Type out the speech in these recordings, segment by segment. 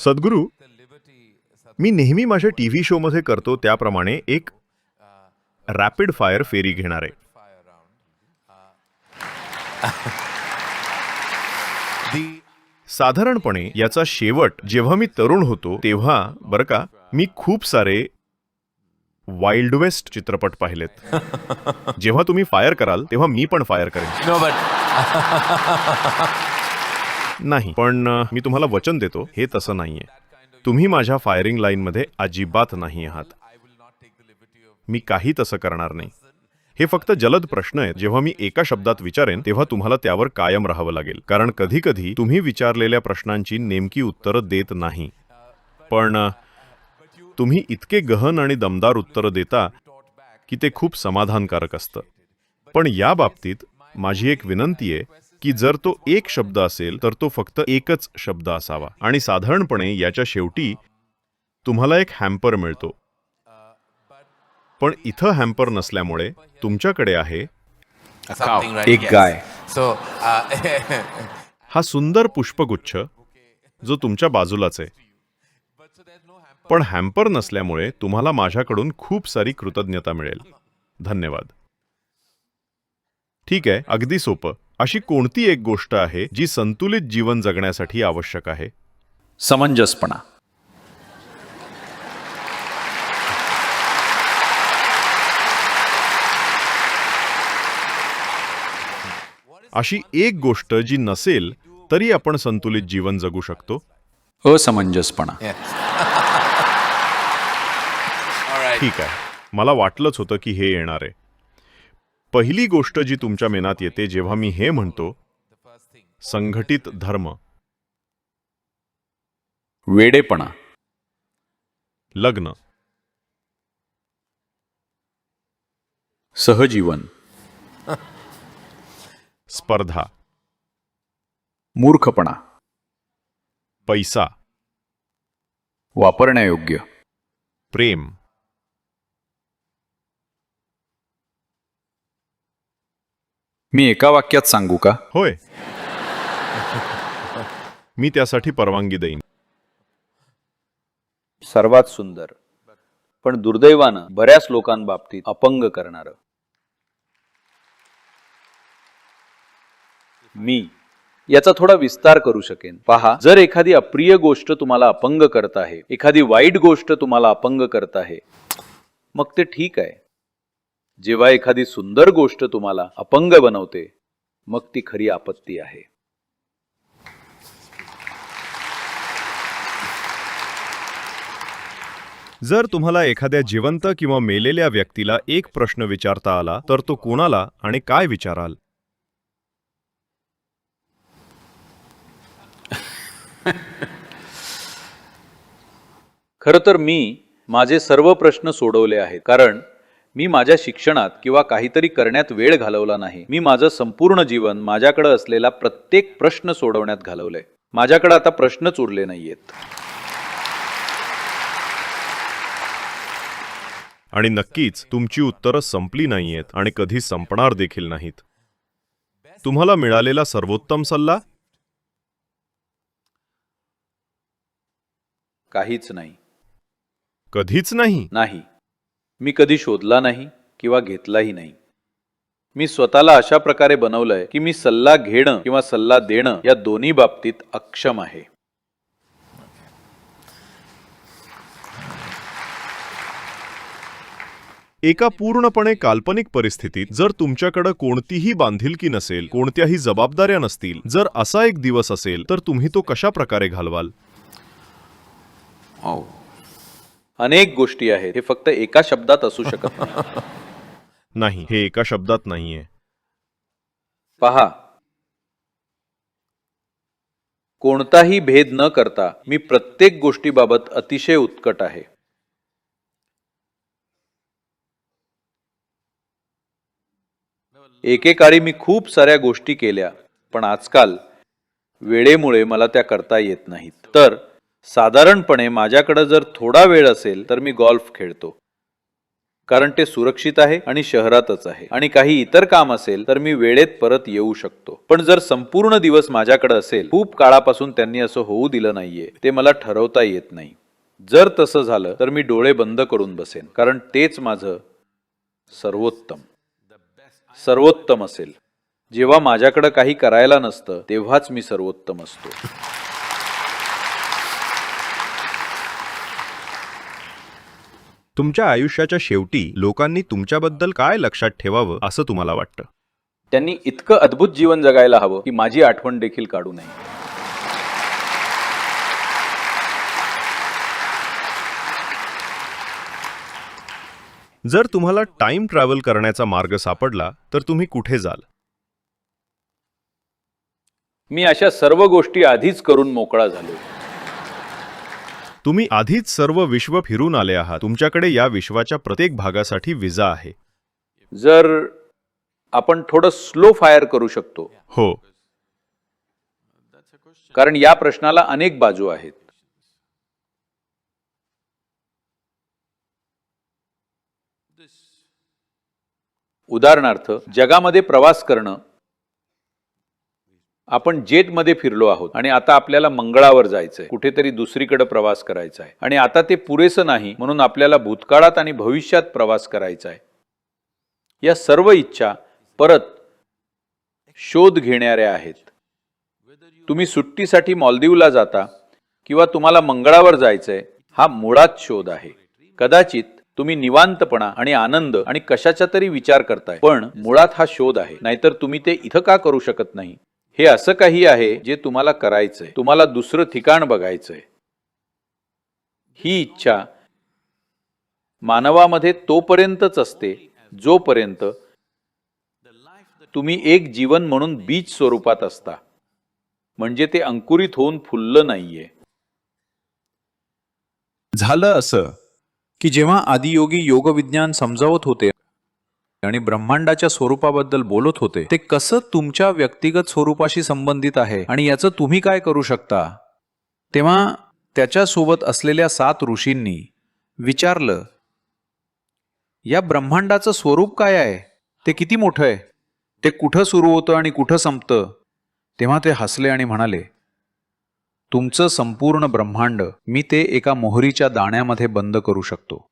सद्गुरू मी नेहमी माझ्या T V शोमध्ये करतो त्याप्रमाणे एक रॅपिड फायर फेरी घेणार आहे. साधारणपणे याचा शेवट जेव्हा मी तरुण होतो तेव्हा बरं का मी खूप सारे वाईल्ड वेस्ट चित्रपट पाहिलेत. जेव्हा तुम्ही फायर कराल तेव्हा मी पण फायर करेन. No, but नाही. पण मी तुम्हाला वचन देतो हे तसं नाहीये. तुम्ही माझ्या फायरिंग लाईनमध्ये अजिबात नाही आहात. मी काही तसं करणार नाही. हे फक्त जलद प्रश्न आहेत. जेव्हा मी एका शब्दात विचारेन तेव्हा तुम्हाला त्यावर कायम राहावं लागेल. कारण कधी कधी तुम्ही विचारलेल्या प्रश्नांची नेमकी उत्तरं देत नाही. पण तुम्ही इतके गहन आणि दमदार उत्तरं देता की ते खूप समाधानकारक असतं. पण या बाबतीत माझी एक विनंती आहे की जर तो एक शब्द असेल तर तो फक्त एकच शब्द असावा आणि साधारणपणे याच्या शेवटी तुम्हाला एक हॅम्पर मिळतो पण इथं हॅम्पर नसल्यामुळे तुमच्याकडे आहे. एक. गाय. Uh, हा सुंदर पुष्पगुच्छ जो तुमच्या बाजूलाच आहे पण हॅम्पर नसल्यामुळे तुम्हाला माझ्याकडून खूप सारी कृतज्ञता मिळेल धन्यवाद ठीक आहे अगदी सोपं अशी कोणती एक गोष्ट आहे जी संतुलित जीवन जगण्यासाठी आवश्यक आहे? समंजसपणा. अशी एक गोष्ट जी नसेल तरी आपण संतुलित जीवन जगू शकतो? असमंजसपणा. ठीक आहे. मला वाटलंच होतं की हे येणार आहे. पहिली गोष्ट जी तुमच्या मेनात येते जेव्हा मी हे म्हणतो संघटित धर्म. वेडेपणा. लग्न. सहजीवन. स्पर्धा. मूर्खपणा. पैसा. वापरण्यायोग्य. प्रेम. मी एका वाक्यात सांगू का? होय. मी त्यासाठी परवानगी देईन. सर्वात सुंदर पण दुर्दैवानं बऱ्याच लोकांबाबतीत अपंग करणार. मी याचा थोडा विस्तार करू शकेन. पहा जर एखादी अप्रिय गोष्ट तुम्हाला अपंग करत आहे एखादी वाईट गोष्ट तुम्हाला अपंग करत आहे मग ते ठीक आहे. जेव्हा एखादी सुंदर गोष्ट तुम्हाला अपंग बनवते मग ती खरी आपत्ती आहे. जर तुम्हाला एखाद्या जिवंत किंवा मेलेल्या व्यक्तीला एक प्रश्न विचारता आला तर तो कोणाला आणि काय विचाराल? खरं तर मी माझे सर्व प्रश्न सोडवले आहेत कारण मी माझ्या शिक्षणात किंवा काहीतरी करण्यात वेळ घालवला नाही. मी माझं संपूर्ण जीवन माझ्याकडे असलेला प्रत्येक प्रश्न सोडवण्यात घालवलंय. माझ्याकडे आता प्रश्नच उरले नाहीयेत. आणि नक्कीच तुमची उत्तरं संपली नाहीयेत आणि कधी संपणार देखील नाहीत. तुम्हाला मिळालेला सर्वोत्तम सल्ला? काहीच नाही. कधीच नाही? नाही. मी कधी शोधला नाही किंवा घेतलाही नाही. मी स्वतःला अशा प्रकारे बनवलंय की मी सल्ला घेणं किंवा सल्ला देणं या दोन्ही बाबतीत अक्षम आहे. एका पूर्णपणे काल्पनिक परिस्थितीत जर तुमच्याकडे कोणतीही बांधिलकी नसेल कोणत्याही जबाबदाऱ्या नसतील जर असा एक दिवस असेल तर तुम्ही तो कशा प्रकारे घालवाल अनेक गोष्टी आहेत. हे फक्त एका शब्दात असू शकत नाही. हे एका शब्दात नाहीये. पहा. कोणताही भेद न करता मी प्रत्येक गोष्टीबाबत अतिशय उत्कट आहे. एकेकाळी मी खूप साऱ्या गोष्टी केल्या पण आजकाल वेळेमुळे मला त्या करता येत नाहीत. तर साधारणपणे माझ्याकडे जर थोडा वेळ असेल तर मी गॉल्फ खेळतो. कारण ते सुरक्षित आहे आणि शहरातच आहे. आणि काही इतर काम असेल तर मी वेळेत परत येऊ शकतो. पण जर संपूर्ण दिवस माझ्याकडे असेल खूप काळापासून त्यांनी असं होऊ दिलं नाहीये. ते मला ठरवता येत नाही. जर तसं झालं तर मी डोळे बंद करून बसेन. कारण तेच माझं सर्वोत्तम. सर्वोत्तम असेल. जेव्हा माझ्याकडे काही करायला नसतं तेव्हाच मी सर्वोत्तम असतो. तुमच्या आयुष्याच्या शेवटी लोकांनी तुमच्याबद्दल काय लक्षात ठेवावं असं तुम्हाला वाटतं? त्यांनी इतकं अद्भुत जीवन जगायला हवं की माझी आठवण देखील काढू नये. जर तुम्हाला टाइम ट्रॅव्हल करण्याचा मार्ग सापडला तर तुम्ही कुठे जाल? मी अशा सर्व गोष्टी आधीच करून मोकळा झालो तुम्ही आधीच सर्व विश्व फिरून आले आहात. तुमच्याकडे या विश्वाच्या प्रत्येक भागासाठी विजा आहे. जर आपण थोडं स्लो फायर करू शकतो. हो. कारण या प्रश्नाला अनेक बाजू आहेत. उदाहरणार्थ जगामध्ये प्रवास करणं आपण जेटमध्ये फिरलो आहोत आणि आता आपल्याला मंगळावर जायचंय. कुठेतरी दुसरीकडे प्रवास करायचा आहे आणि आता ते पुरेसं नाही म्हणून आपल्याला भूतकाळात आणि भविष्यात प्रवास करायचा आहे या सर्व इच्छा परत शोध घेणाऱ्या आहेत. तुम्ही सुट्टीसाठी मॉलदीवला जाता किंवा तुम्हाला मंगळावर जायचंय हा मुळात शोध आहे. कदाचित तुम्ही निवांतपणा आणि आनंद आणि कशाचा तरी विचार करताय. पण मुळात हा शोध आहे. नाहीतर तुम्ही ते इथं का करू शकत नाही? हे असं काही आहे जे तुम्हाला करायचंय. तुम्हाला दुसरं ठिकाण बघायचंय. ही इच्छा मानवामध्ये तोपर्यंतच असते जोपर्यंत तुम्ही एक जीवन म्हणून बीज स्वरूपात असता. म्हणजे ते अंकुरित होऊन फुललं नाहीये. झालं असं की जेव्हा आदियोगी योगविज्ञान समजावत होते आणि ब्रह्मांडाच्या स्वरूपाबद्दल बोलत होते. ते कसं तुमच्या व्यक्तिगत स्वरूपाशी संबंधित आहे आणि याचं तुम्ही काय करू शकता? तेव्हा त्याच्यासोबत असलेल्या सात ऋषींनी विचारलं या ब्रह्मांडाचं स्वरूप काय आहे? ते किती मोठं आहे? ते कुठं सुरू होतं आणि कुठं संपतं? तेव्हा ते हसले आणि म्हणाले तुमचं संपूर्ण ब्रह्मांड मी ते एका मोहरीच्या दाण्यामध्ये बंद करू शकतो.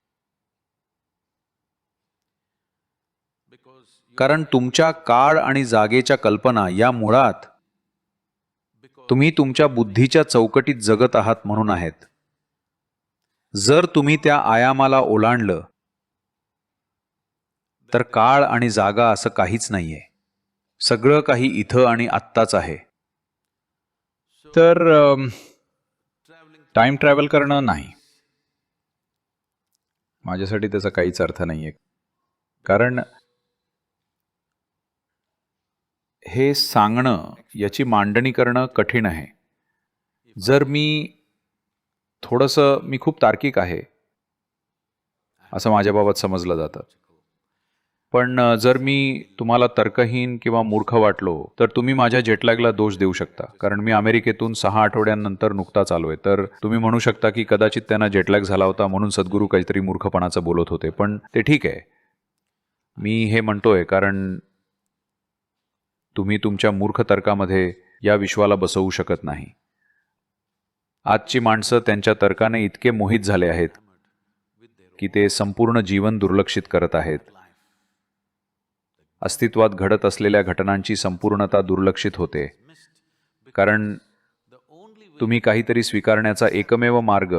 कारण तुमच्या काळ आणि जागेच्या कल्पना या मुळात तुम्ही तुमच्या बुद्धीच्या चौकटीत जगत आहात म्हणून आहेत. जर तुम्ही त्या आयामाला ओलांडलं तर काळ आणि जागा असं काहीच नाहीये. सगळं काही इथं आणि आत्ताच आहे. तर टाइम ट्रॅव्हल करणं नाही. माझ्यासाठी त्याचा काहीच अर्थ नाही आहे कारण हे सांगणं याची मांडणी करणं कठीण आहे. जर मी थोडंसं मी खूप तार्किक आहे असं माझ्याबाबत समजलं जातं. पण जर मी तुम्हाला तर्कहीन किंवा मूर्ख वाटलो तर तुम्ही माझ्या जेटलॅगला दोष देऊ शकता. कारण मी अमेरिकेतून सहा आठवड्यांनंतर नुकताच आलोय. तर तुम्ही म्हणू शकता की कदाचित त्यांना जेटलॅग झाला होता म्हणून सद्गुरू काहीतरी मूर्खपणाचं बोलत होते. पण ते ठीक आहे. मी हे म्हणतोय कारण तुम्ही तुमच्या मूर्ख तर्कामध्ये या विश्वाला बसवू शकत नाही. आजची माणसं त्यांच्या तर्काने इतके मोहित झाले आहेत की ते संपूर्ण जीवन दुर्लक्षित करत आहेत. अस्तित्वात घडत असलेल्या घटनांची संपूर्णता दुर्लक्षित होते. कारण तुम्ही काहीतरी स्वीकारण्याचा एकमेव मार्ग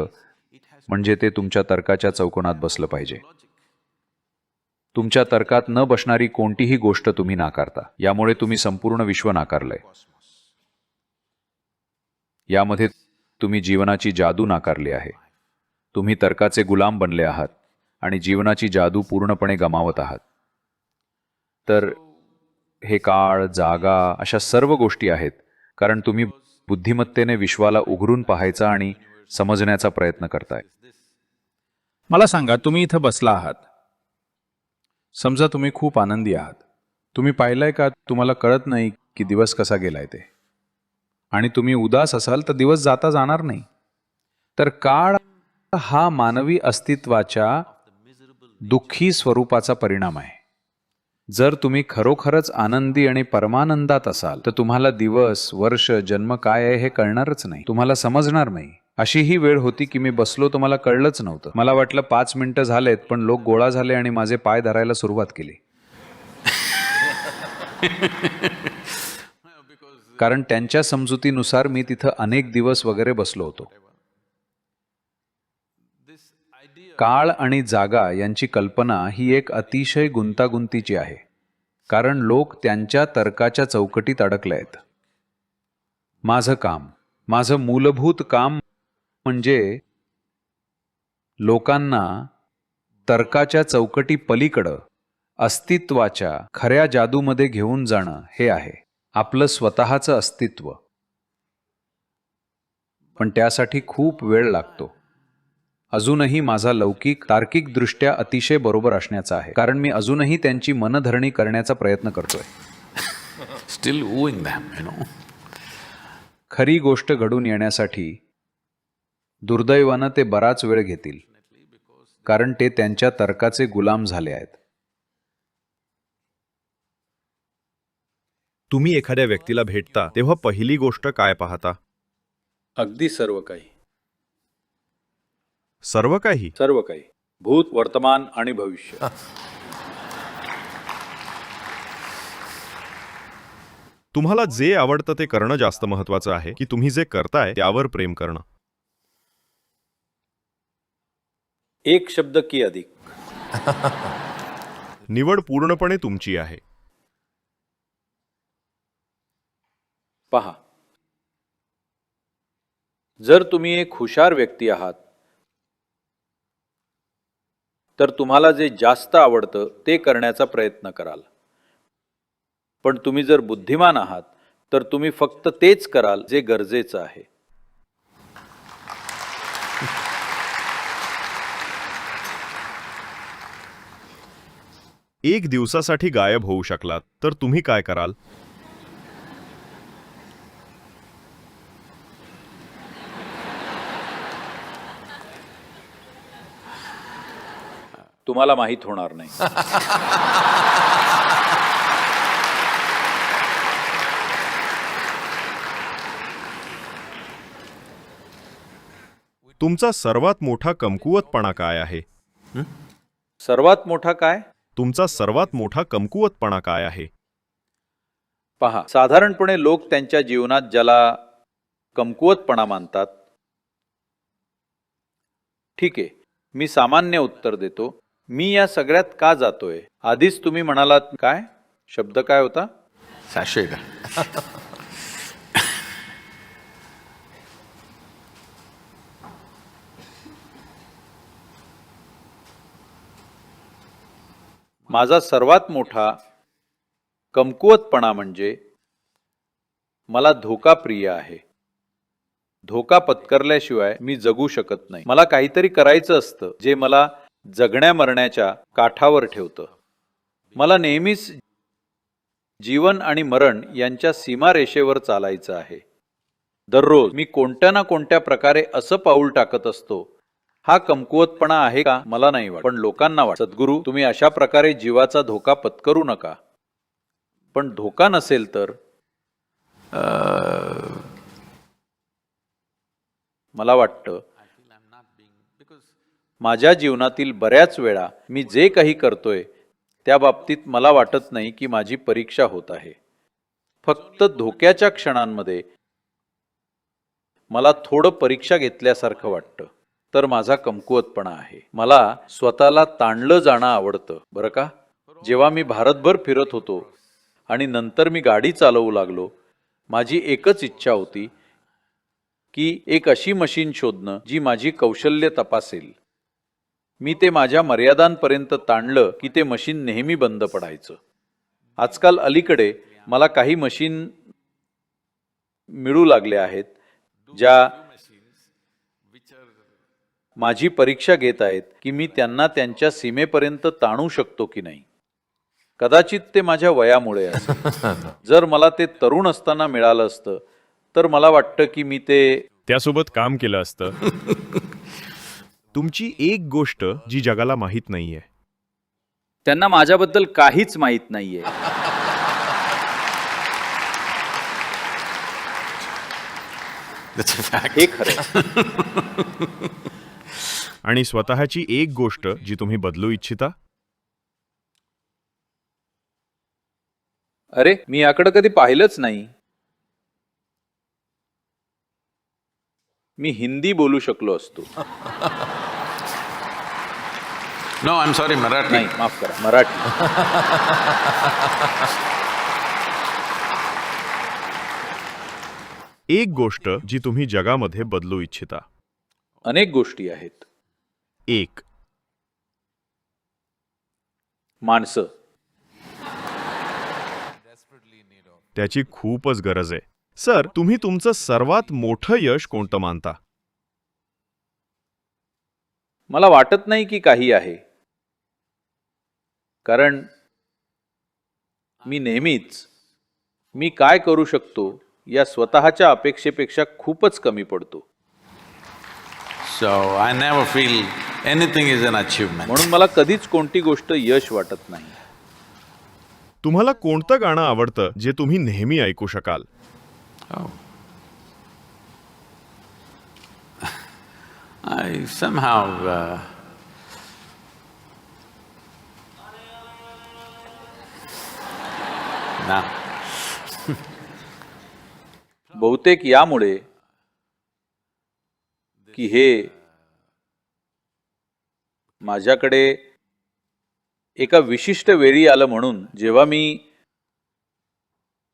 म्हणजे ते तुमच्या तर्काच्या चौकोनात बसलं पाहिजे. तुमच्या तर्कात न बसणारी कोणतीही गोष्ट तुम्ही नाकारता. यामुळे तुम्ही संपूर्ण विश्व नाकारलंय. यामध्ये तुम्ही जीवनाची जादू नाकारली आहे. तुम्ही तर्काचे गुलाम बनले आहात आणि जीवनाची जादू पूर्णपणे गमावत आहात. तर हे काळ जागा अशा सर्व गोष्टी आहेत कारण तुम्ही बुद्धिमत्तेने विश्वाला उघडून पाहायचा आणि समजण्याचा प्रयत्न करताय. मला सांगा तुम्ही इथं बसला आहात. समजा तुम्ही खूप आनंदी आहात. तुम्ही पाहिलंय का? तुम्हाला कळत नाही की दिवस कसा गेलाय ते. आणि तुम्ही उदास असाल तर दिवस जाता जाणार नाही. तर काळ हा मानवी अस्तित्वाच्या दुःखी स्वरूपाचा परिणाम आहे. जर तुम्ही खरोखरच आनंदी आणि परमानंदात असाल तर तुम्हाला दिवस वर्ष जन्म काय आहे हे कळणारच नाही. तुम्हाला समजणार नाही. अशी ही वेळ होती की मी बसलो तर मला कळलंच नव्हतं. मला वाटलं पाच मिनिटं झालेत पण लोक गोळा झाले आणि माझे पाय धरायला सुरुवात केली. कारण त्यांच्या समजुतीनुसार मी तिथं अनेक दिवस वगैरे बसलो होतो. काळ आणि जागा यांची कल्पना ही एक अतिशय गुंतागुंतीची आहे. कारण लोक त्यांच्या तर्काच्या चौकटीत अडकले आहेत माझं काम माझं मूलभूत काम म्हणजे लोकांना तर्काच्या चौकटी पलीकडं अस्तित्वाच्या खऱ्या जादूमध्ये घेऊन जाणं हे आहे. आपलं स्वतःचं अस्तित्व. पण त्यासाठी खूप वेळ लागतो. अजूनही माझा लौकिक तार्किकदृष्ट्या अतिशय बरोबर असण्याचा आहे. कारण मी अजूनही त्यांची मनधरणी करण्याचा प्रयत्न करतोय. You know. खरी गोष्ट घडून येण्यासाठी दुर्दैवानं ते बराच वेळ घेतील. कारण ते त्यांच्या तर्काचे गुलाम झाले आहेत. तुम्ही एखाद्या व्यक्तीला भेटता तेव्हा पहिली गोष्ट काय पाहता? अगदी सर्व काही. सर्व काही? सर्व काही. भूत वर्तमान आणि भविष्य. तुम्हाला जे आवडतं ते करणं जास्त महत्वाचं आहे की तुम्ही जे करताय त्यावर प्रेम करणं. एक शब्द की अधिक. निवड पूर्णपणे तुमची आहे. पहा. जर तुम्ही एक हुशार व्यक्ती आहात तर तुम्हाला जे जास्त आवडतं ते करण्याचा प्रयत्न कराल. पण तुम्ही जर बुद्धिमान आहात तर तुम्ही फक्त तेच कराल जे गरजेचं आहे. एक दिवसासाठी गायब होऊ शकलात तर तुम्ही काय कराल? तुम्हाला माहीत होणार नाही. तुमचा सर्वात मोठा कमकुवतपणा काय आहे? सर्वात मोठा काय? तुमचा सर्वात मोठा कमकुवतपणा काय आहे? पहा साधारणपणे लोक त्यांच्या जीवनात ज्याला कमकुवतपणा मानतात ठीक आहे मी सामान्य उत्तर देतो. मी या सगळ्यात का जातोय? आधीच तुम्ही म्हणालात काय? शब्द काय होता? Sashayda. माझा सर्वात मोठा कमकुवतपणा म्हणजे मला धोका प्रिय आहे. धोका पत्करल्याशिवाय मी जगू शकत नाही. मला काहीतरी करायचं असतं जे मला जगण्या मरण्याच्या काठावर ठेवतं. मला नेहमीच जीवन आणि मरण यांच्या सीमारेषेवर चालायचं आहे. दररोज मी कोणत्या ना कोणत्या प्रकारे असं पाऊल टाकत असतो हा कमकुवतपणा आहे का? मला नाही वाटत. पण लोकांना वाट सद्गुरू तुम्ही अशा प्रकारे जीवाचा धोका पत्करू नका. पण धोका नसेल तर मला वाटतं माझ्या जीवनातील बऱ्याच वेळा मी जे काही करतोय त्या बाबतीत मला वाटत नाही की माझी परीक्षा होत आहे. फक्त धोक्याच्या क्षणांमध्ये मला थोडं परीक्षा घेतल्यासारखं वाटतं. तर माझा कमकुवतपणा आहे. मला स्वतःला ताणलं जाणं आवडतं. बरं का? जेव्हा मी भारतभर फिरत होतो आणि नंतर मी गाडी चालवू लागलो माझी एकच इच्छा होती की एक अशी मशीन शोधणं जी माझी कौशल्य तपासेल. मी ते माझ्या मर्यादांपर्यंत ताणलं की ते मशीन नेहमी बंद पडायचं. आजकाल अलीकडे मला काही मशीन मिळू लागले आहेत ज्या माझी परीक्षा घेत आहेत की मी त्यांना त्यांच्या सीमेपर्यंत ताणू शकतो की नाही. कदाचित ते माझ्या वयामुळे असेल. जर मला ते तरुण असताना मिळालं असतं तर मला वाटतं की मी ते त्यासोबत काम केलं असतं. तुमची एक गोष्ट जी जगाला माहीत नाहीये. त्यांना माझ्याबद्दल काहीच माहीत नाहीये. हे खरं आणि स्वतःची एक गोष्ट जी तुम्ही बदलू इच्छिता? अरे मी याकडे कधी पाहिलंच नाही. मी हिंदी बोलू शकलो असतो. No, I'm sorry, Marathi. नाही माफ करा मराठी. एक गोष्ट जी तुम्ही जगामध्ये बदलू इच्छिता. अनेक गोष्टी आहेत. एक. माणसं. त्याची खूपच गरज आहे. सर तुम्ही तुमचं सर्वात मोठं यश कोणतं मानता? मला वाटत नाही की काही आहे. कारण मी नेहमीच मी काय करू शकतो या स्वतःच्या अपेक्षेपेक्षा खूपच कमी पडतो. So I never feel anything is an achievement. म्हणून मला कधीच कोणती गोष्ट यश वाटत नाही तुम्हाला कोणतं गाणं आवडतं जे तुम्ही नेहमी ऐकू शकाल. I somehow. Uh, nah. बहुतेक यामुळे की हे माझ्याकडे एका विशिष्ट वेळी आलं म्हणून जेव्हा मी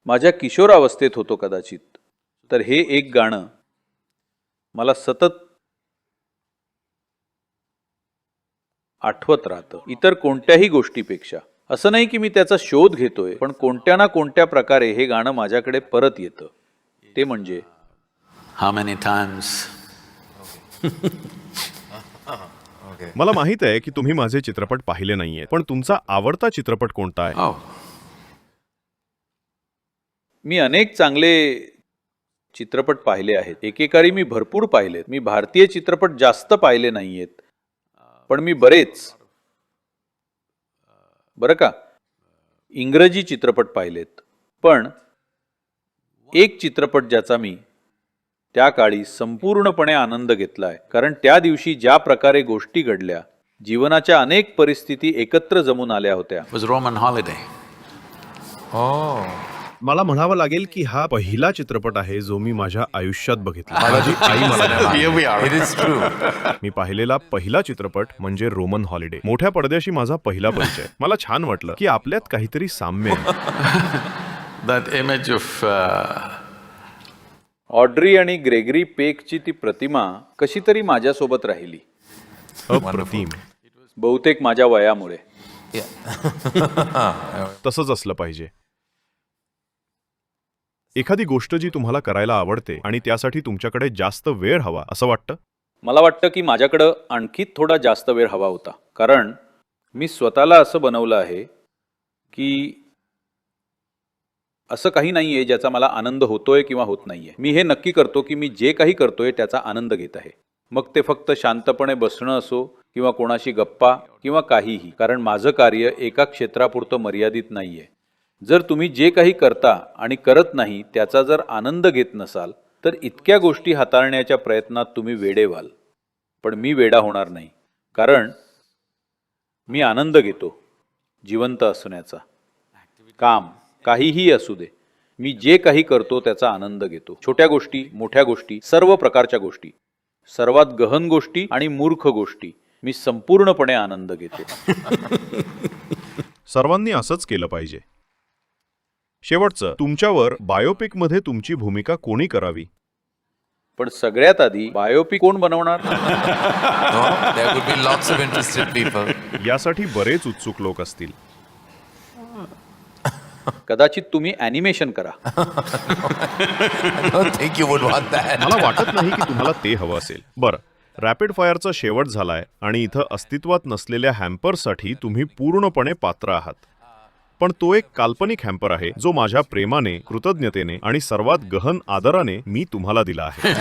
माझ्या किशोरावस्थेत होतो कदाचित तर हे एक गाणं मला सतत आठवत राहतं. इतर कोणत्याही गोष्टीपेक्षा. असं नाही की मी त्याचा शोध घेतोय पण कोणत्या ना कोणत्या प्रकारे हे गाणं माझ्याकडे परत येतं. ते म्हणजे हा मेनी टाइम्स मला माहीत आहे की तुम्ही माझे चित्रपट पाहिले नाहीये पण तुमचा आवडता चित्रपट कोणता आहे? Oh, मी अनेक चांगले चित्रपट पाहिले आहेत. एकेकाळी मी भरपूर पाहिलेत. मी भारतीय चित्रपट जास्त पाहिले नाहीयेत. पण मी बरेच बरं का? इंग्रजी चित्रपट पाहिलेत. पण एक चित्रपट ज्याचा मी त्या काळी संपूर्णपणे आनंद घेतलाय कारण त्या दिवशी ज्या प्रकारे गोष्टी घडल्या जीवनाच्या अनेक परिस्थिती एकत्र जमून आल्या होत्या holiday. मला म्हणावं लागेल की हा पहिला चित्रपट आहे जो मी माझ्या आयुष्यात बघितला माझी आई मला द्यायची. Here we are. It is true. मी पाहिलेला पहिला चित्रपट म्हणजे रोमन हॉलिडे मोठ्या पडद्याशी माझा पहिला परिचय मला छान वाटलं की आपल्यात काहीतरी साम्य आहे ऑड्री आणि ग्रेगरी पेकची ती प्रतिमा कशी तरी माझ्यासोबत राहिली. अप्रतिम. बहुतेक माझ्या वयामुळे. तसंच असलं पाहिजे. एखादी गोष्ट जी तुम्हाला करायला आवडते आणि त्यासाठी तुमच्याकडे जास्त वेळ हवा असं वाटतं? मला वाटतं की माझ्याकडं आणखी थोडा जास्त वेळ हवा होता. कारण मी स्वतःला असं बनवलं आहे की असं काही नाही आहे ज्याचा मला आनंद होतोय किंवा होत नाहीये. मी हे नक्की करतो की मी जे काही करतोय त्याचा आनंद घेत आहे. मग ते फक्त शांतपणे बसणं असो किंवा कोणाशी गप्पा किंवा काहीही कारण माझं कार्य एका क्षेत्रापुरतं मर्यादित नाहीये. जर तुम्ही जे काही करता आणि करत नाही त्याचा जर आनंद घेत नसाल तर इतक्या गोष्टी हाताळण्याच्या प्रयत्नात तुम्ही वेडे व्हाल. पण मी वेडा होणार नाही कारण मी आनंद घेतो जिवंत असण्याचा. काम. काहीही असू दे. मी जे काही करतो त्याचा आनंद घेतो. छोट्या गोष्टी मोठ्या गोष्टी सर्व प्रकारच्या गोष्टी. सर्वात गहन गोष्टी आणि मूर्ख गोष्टी. मी संपूर्णपणे आनंद घेतो. सर्वांनी असंच केलं पाहिजे. शेवटचं तुमच्यावर बायोपिकमध्ये तुमची भूमिका कोणी करावी? पण सगळ्यात आधी बायोपिक कोण बनवणार. यासाठी बरेच उत्सुक लोक असतील. कदाचित तुम्ही ॲनिमेशन करा. मला वाटत नाही की तुम्हाला ते हवं असेल बरं रॅपिड फायरचा शेवट झालाय आणि इथं अस्तित्वात नसलेल्या हॅम्परसाठी तुम्ही पूर्णपणे पात्र आहात पण तो एक काल्पनिक हॅम्पर आहे जो माझ्या प्रेमाने कृतज्ञतेने आणि सर्वात गहन आदराने मी तुम्हाला दिला आहे.